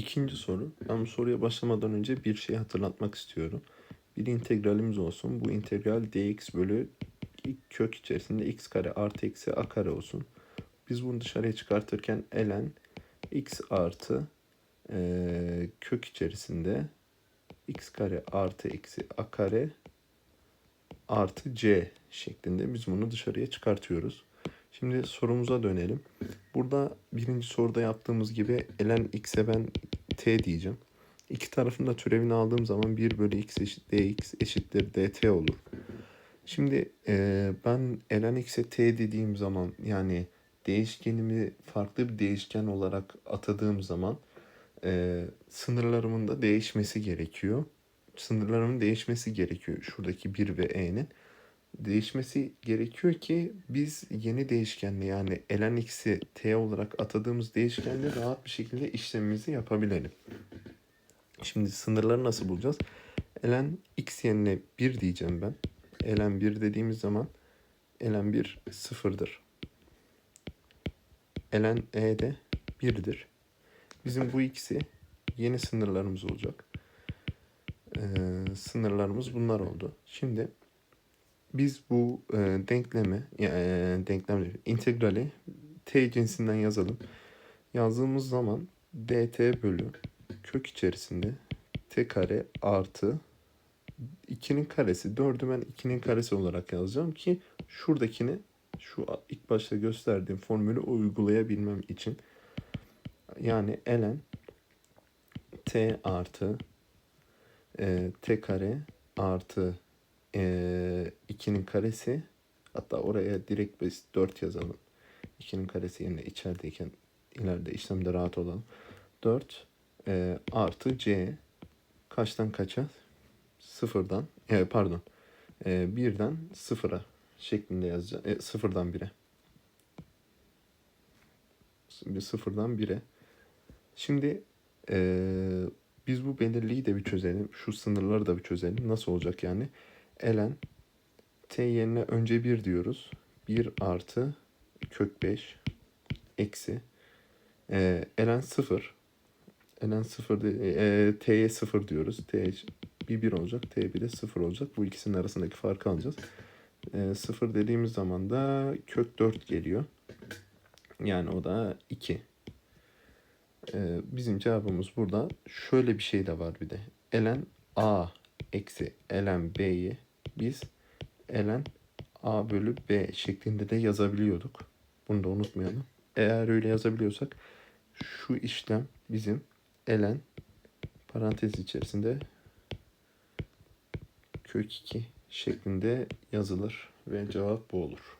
İkinci soru. Ben bu soruya başlamadan önce bir şey hatırlatmak istiyorum. Bir integralimiz olsun. Bu integral dx bölü kök içerisinde x kare artı eksi a kare olsun. Biz bunu dışarıya çıkartırken ln x artı e, kök içerisinde x kare artı eksi a kare artı c şeklinde biz bunu dışarıya çıkartıyoruz. Şimdi sorumuza dönelim. Burada birinci soruda yaptığımız gibi ln x'e ben t diyeceğim. İki tarafında türevini aldığım zaman 1 bölü x eşit dx eşittir dt olur. Şimdi e, ben ln x'e t dediğim zaman yani değişkenimi farklı bir değişken olarak atadığım zaman e, sınırlarımın da değişmesi gerekiyor. Sınırlarımın değişmesi gerekiyor şuradaki 1 ve e'nin değişmesi gerekiyor ki biz yeni değişkenle yani ln x'i t olarak atadığımız değişkenle rahat bir şekilde işlemimizi yapabilelim. Şimdi sınırları nasıl bulacağız? ln x yerine 1 diyeceğim ben. ln 1 dediğimiz zaman ln 1 sıfırdır. ln e de 1'dir. Bizim bu ikisi yeni sınırlarımız olacak. Ee, sınırlarımız bunlar oldu. Şimdi biz bu e, denklemi, e, denklem integrali t cinsinden yazalım. Yazdığımız zaman dt bölü kök içerisinde t kare artı 2'nin karesi. 4'ü ben 2'nin karesi olarak yazacağım ki şuradakini şu ilk başta gösterdiğim formülü uygulayabilmem için. Yani ln t artı e, t kare artı e, 2'nin karesi hatta oraya direkt biz 4 yazalım. 2'nin karesi yerine içerideyken ileride işlemde rahat olalım. 4 e, artı c kaçtan kaça? Sıfırdan e, pardon e, birden sıfıra şeklinde yazacağım. E, sıfırdan bire. Bir sıfırdan bire. Şimdi e, biz bu belirliği de bir çözelim. Şu sınırları da bir çözelim. Nasıl olacak yani? Ln t yerine önce 1 diyoruz. 1 artı kök 5 eksi e, ln 0 ln 0 e, t'ye 0 diyoruz. t bir 1 olacak. t bir de 0 olacak. Bu ikisinin arasındaki farkı alacağız. E, 0 dediğimiz zaman da kök 4 geliyor. Yani o da 2. E, bizim cevabımız burada. Şöyle bir şey de var bir de. ln a eksi ln b'yi biz ln a bölü b şeklinde de yazabiliyorduk. Bunu da unutmayalım. Eğer öyle yazabiliyorsak şu işlem bizim ln parantez içerisinde kök 2 şeklinde yazılır ve cevap bu olur.